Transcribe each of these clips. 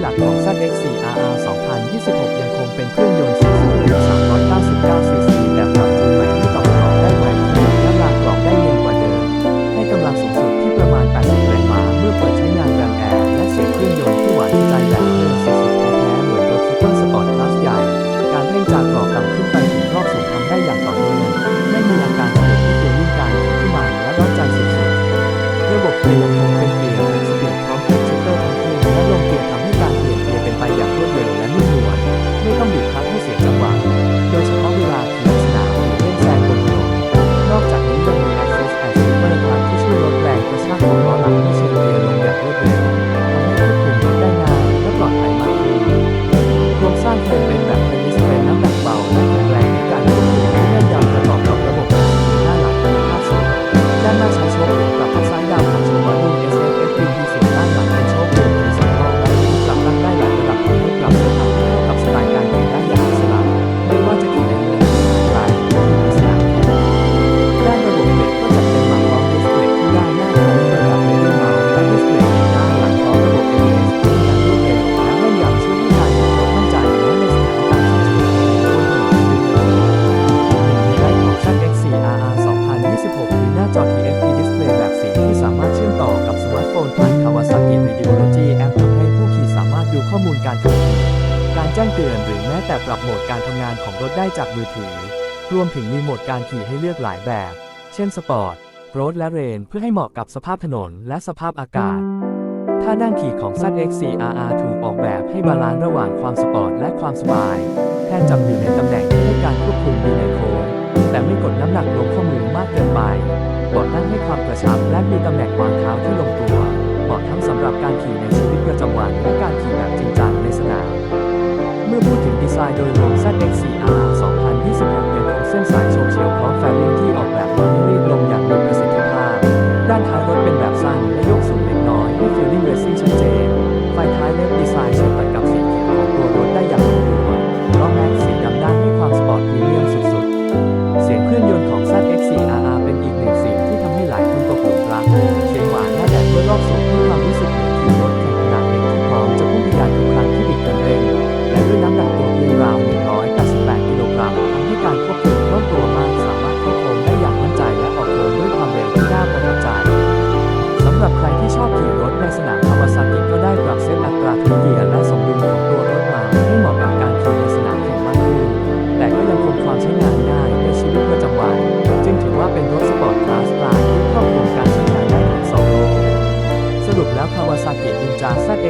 หลักของ ZX4 RR 2026 ยังคงเป็นเครื่องยนต์ การแจ้งเตือนหรือแม้แต่ปรับโหมดการทำงานของรถได้จากมือถือ รวมถึงมีโหมดการขี่ให้เลือกหลายแบบ เช่นสปอร์ตโรดและเรนเพื่อให้เหมาะกับสภาพถนนและสภาพอากาศ ท่านั่งขี่ของ ZX4RR ถูกออกแบบให้บาลานซ์ระหว่างความสปอร์ตและความสบาย แท่นจับอยู่ในตำแหน่งที่ให้การควบคุมดีในโค ไม่กดน้ำหนักลงข้อมือมากเกินไปเบาะนั่งให้ความกระชับและมีตำแหน่งวางเท้าที่ลงตัวเหมาะทั้งสำหรับการขี่ในชีวิตประจำวันและการขี่แบบจริงจังในสนาม เมื่อพูดถึงดีไซน์โดยรวม ZX4R 2026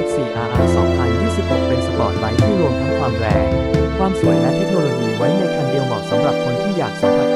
x 4 RI 2026 เป็นสปอร์ตไบค์ที่รวมทั้งความแรง ความสวยและเทคโนโลยีไว้ในคันเดียวเหมาะสำหรับคนที่อยากสัมผัส